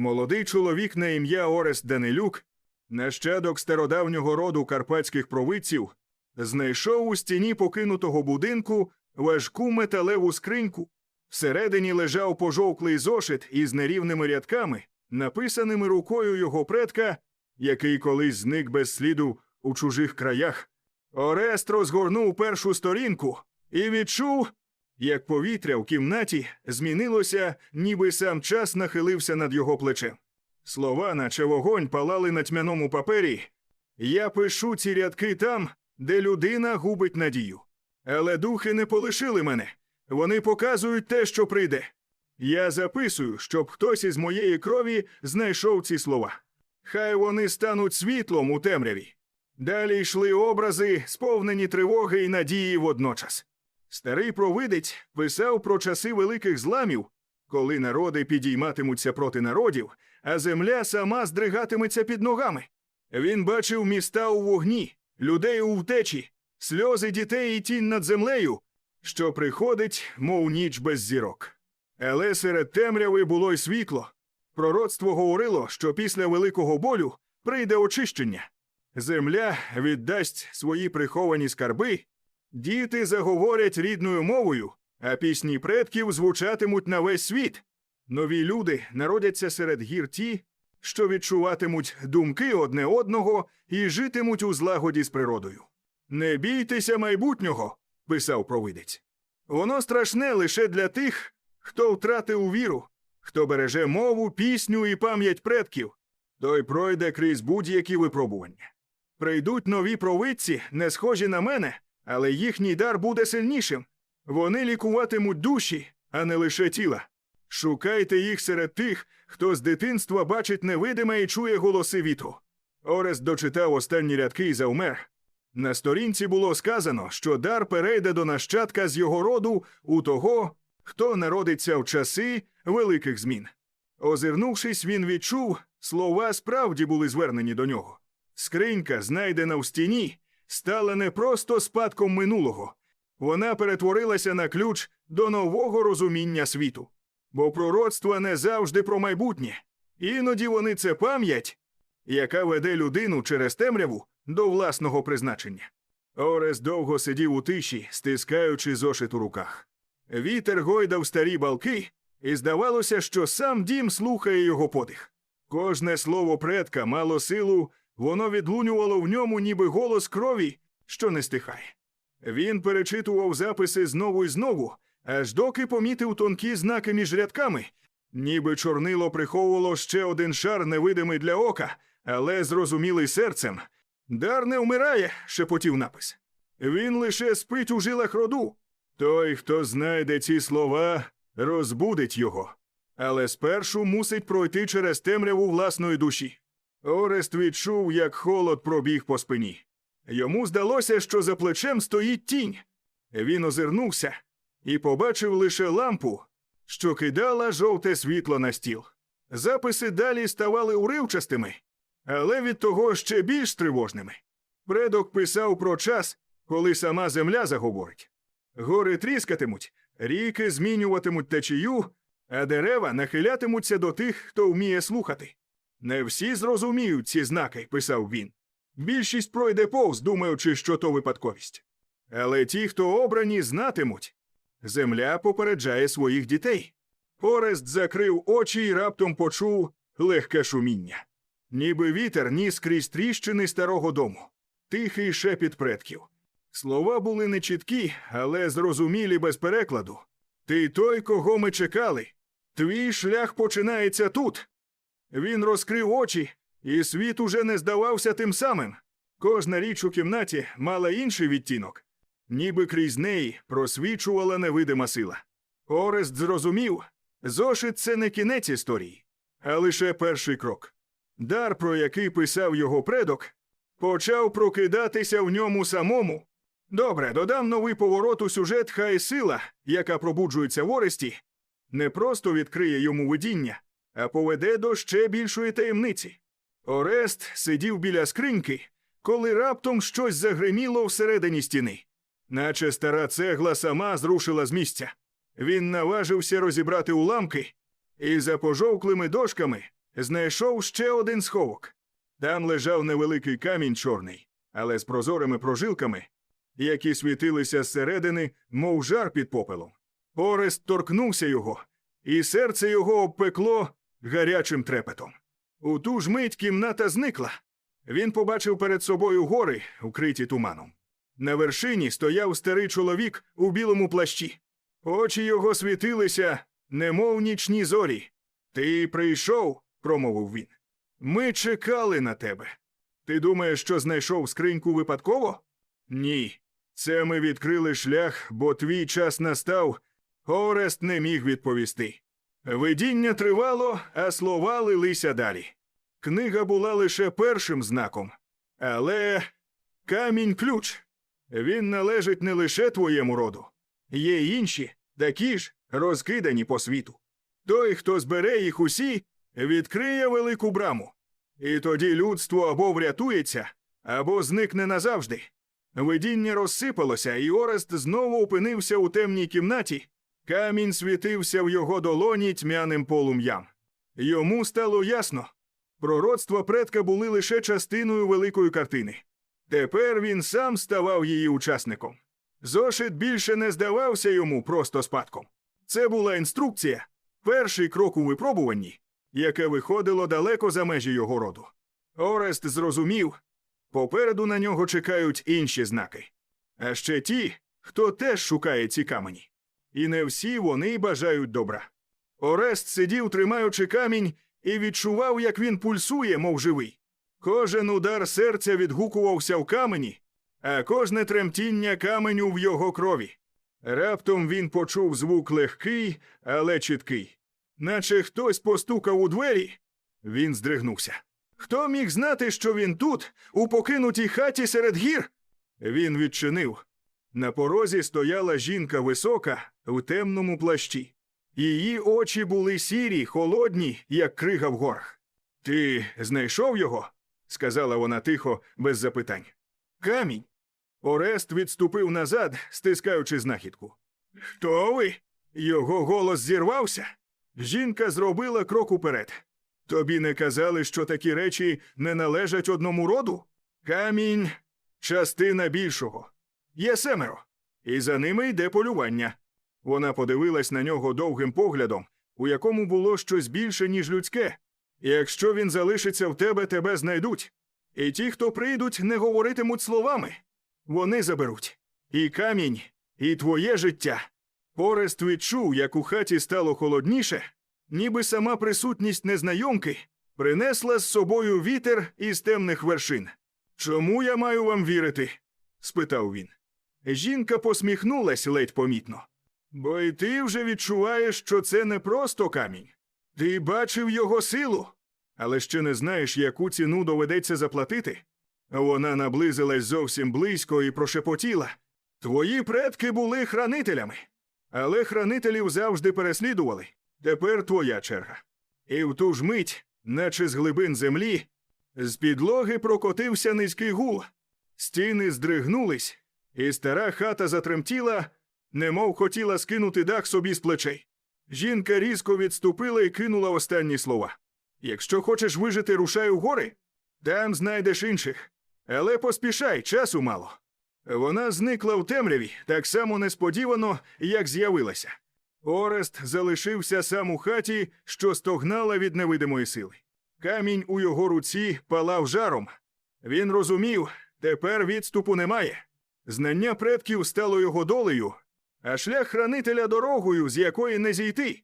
Молодий чоловік на ім'я Орест Данилюк, нащадок стародавнього роду карпатських провидців, знайшов у стіні покинутого будинку важку металеву скриньку. Всередині лежав пожовклий зошит із нерівними рядками, написаними рукою його предка, який колись зник без сліду у чужих краях. Орест розгорнув першу сторінку і відчув, як повітря в кімнаті змінилося, ніби сам час нахилився над його плечем. Слова, наче вогонь, палали на тьмяному папері. Я пишу ці рядки там, де людина губить надію. Але духи не полишили мене. Вони показують те, що прийде. Я записую, щоб хтось із моєї крові знайшов ці слова. Хай вони стануть світлом у темряві. Далі йшли образи, сповнені тривоги і надії водночас. Старий провидець писав про часи великих зламів, коли народи підійматимуться проти народів, а земля сама здригатиметься під ногами. Він бачив міста у вогні, людей у втечі, сльози дітей і тінь над землею, що приходить, мов ніч без зірок. Але серед темряви було й світло. Пророцтво говорило, що після великого болю прийде очищення. Земля віддасть свої приховані скарби, діти заговорять рідною мовою, а пісні предків звучатимуть на весь світ. Нові люди народяться серед гір ті, що відчуватимуть думки одне одного і житимуть у злагоді з природою. Не бійтеся майбутнього, писав провидець. Воно страшне лише для тих, хто втратив віру, хто береже мову, пісню і пам'ять предків, той пройде крізь будь-які випробування. Прийдуть нові провидці, не схожі на мене, але їхній дар буде сильнішим. Вони лікуватимуть душі, а не лише тіла. Шукайте їх серед тих, хто з дитинства бачить невидиме і чує голоси вітру. Орест дочитав останні рядки і завмер. На сторінці було сказано, що дар перейде до нащадка з його роду у того, хто народиться в часи великих змін. Озирнувшись, він відчув, слова справді були звернені до нього. Скринька, знайдена в стіні, стала не просто спадком минулого, вона перетворилася на ключ до нового розуміння світу. Бо пророцтва не завжди про майбутнє. Іноді вони це пам'ять, яка веде людину через темряву до власного призначення. Орес довго сидів у тиші, стискаючи зошит у руках. Вітер гойдав старі балки, і здавалося, що сам дім слухає його подих. Кожне слово предка мало силу, воно відлунювало в ньому, ніби голос крові, що не стихає. Він перечитував записи знову і знову, аж доки помітив тонкі знаки між рядками, ніби чорнило приховувало ще один шар невидимий для ока, але зрозумілий серцем. Дар не вмирає, шепотів напис. Він лише спить у жилах роду. Той, хто знайде ці слова, розбудить його. Але спершу мусить пройти через темряву власної душі. Орест відчув, як холод пробіг по спині. Йому здалося, що за плечем стоїть тінь. Він озирнувся і побачив лише лампу, що кидала жовте світло на стіл. Записи далі ставали уривчастими, але від того ще більш тривожними. Предок писав про час, коли сама земля заговорить. Гори тріскатимуть, ріки змінюватимуть течію, а дерева нахилятимуться до тих, хто вміє слухати. Не всі зрозуміють ці знаки, писав він. Більшість пройде повз, думаючи, що то випадковість. Але ті, хто обрані, знатимуть. Земля попереджає своїх дітей. Орест закрив очі і раптом почув легке шуміння. Ніби вітер ніс крізь тріщини старого дому, тихий шепіт предків. Слова були нечіткі, але зрозумілі без перекладу. Ти той, кого ми чекали. Твій шлях починається тут. Він розкрив очі, і світ уже не здавався тим самим. Кожна річ у кімнаті мала інший відтінок, ніби крізь неї просвічувала невидима сила. Орест зрозумів, зошит це не кінець історії, а лише перший крок. Дар, про який писав його предок, почав прокидатися в ньому самому. Добре, додам новий поворот у сюжет, хай сила, яка пробуджується в Оресті, не просто відкриє йому видіння, а поведе до ще більшої таємниці. Орест сидів біля скриньки, коли раптом щось загриміло всередині стіни, наче стара цегла сама зрушила з місця. Він наважився розібрати уламки, і за пожовклими дошками знайшов ще один сховок. Там лежав невеликий камінь чорний, але з прозорими прожилками, які світилися зсередини, мов жар під попелом. Орест торкнувся його, і серце його обпекло гарячим трепетом. У ту ж мить кімната зникла. Він побачив перед собою гори, укриті туманом. На вершині стояв старий чоловік у білому плащі. Очі його світилися, немов нічні зорі. Ти прийшов, промовив він. Ми чекали на тебе. Ти думаєш, що знайшов скриньку випадково? Ні. Це ми відкрили шлях, бо твій час настав. Орест не міг відповісти. Видіння тривало, а слова лилися далі. Книга була лише першим знаком. Але камінь ключ. Він належить не лише твоєму роду. Є інші, такі ж, розкидані по світу. Той, хто збере їх усі, відкриє велику браму. І тоді людство або врятується, або зникне назавжди. Видіння розсипалося, і Орест знову опинився у темній кімнаті. Камінь світився в його долоні тьмяним полум'ям. Йому стало ясно. Пророцтва предка були лише частиною великої картини. Тепер він сам ставав її учасником. Зошит більше не здавався йому просто спадком. Це була інструкція, перший крок у випробуванні, яке виходило далеко за межі його роду. Орест зрозумів, попереду на нього чекають інші знаки. А ще ті, хто теж шукає ці камені. І не всі вони бажають добра. Орест сидів, тримаючи камінь, і відчував, як він пульсує, мов живий. Кожен удар серця відгукувався в камені, а кожне тремтіння каменю в його крові. Раптом він почув звук легкий, але чіткий. Наче хтось постукав у двері. Він здригнувся. Хто міг знати, що він тут, у покинутій хаті серед гір? Він відчинив. На порозі стояла жінка висока у темному плащі. Її очі були сірі, холодні, як крига в горах. Ти знайшов його? сказала вона тихо, без запитань. Камінь. Орест відступив назад, стискаючи знахідку. Хто ви? Його голос зірвався. Жінка зробила крок уперед. Тобі не казали, що такі речі не належать одному роду? Камінь частина більшого. Є семеро, і за ними йде полювання. Вона подивилась на нього довгим поглядом, у якому було щось більше, ніж людське. Якщо він залишиться в тебе, тебе знайдуть. І ті, хто прийдуть, не говоритимуть словами. Вони заберуть і камінь, і твоє життя. Орест відчув, як у хаті стало холодніше, ніби сама присутність незнайомки принесла з собою вітер із темних вершин. Чому я маю вам вірити? спитав він. Жінка посміхнулась ледь помітно. Бо й ти вже відчуваєш, що це не просто камінь. Ти бачив його силу, але ще не знаєш, яку ціну доведеться заплатити. Вона наблизилась зовсім близько і прошепотіла. Твої предки були хранителями, але хранителів завжди переслідували. Тепер твоя черга. І в ту ж мить, наче з глибин землі, з підлоги прокотився низький гул. Стіни здригнулись, і стара хата затремтіла, немов хотіла скинути дах собі з плечей. Жінка різко відступила і кинула останні слова. Якщо хочеш вижити, рушай у гори, там знайдеш інших. Але поспішай, часу мало. Вона зникла в темряві так само несподівано, як з'явилася. Орест залишився сам у хаті, що стогнала від невидимої сили. Камінь у його руці палав жаром. Він розумів, тепер відступу немає. Знання предків стало його долею, а шлях хранителя дорогою, з якої не зійти.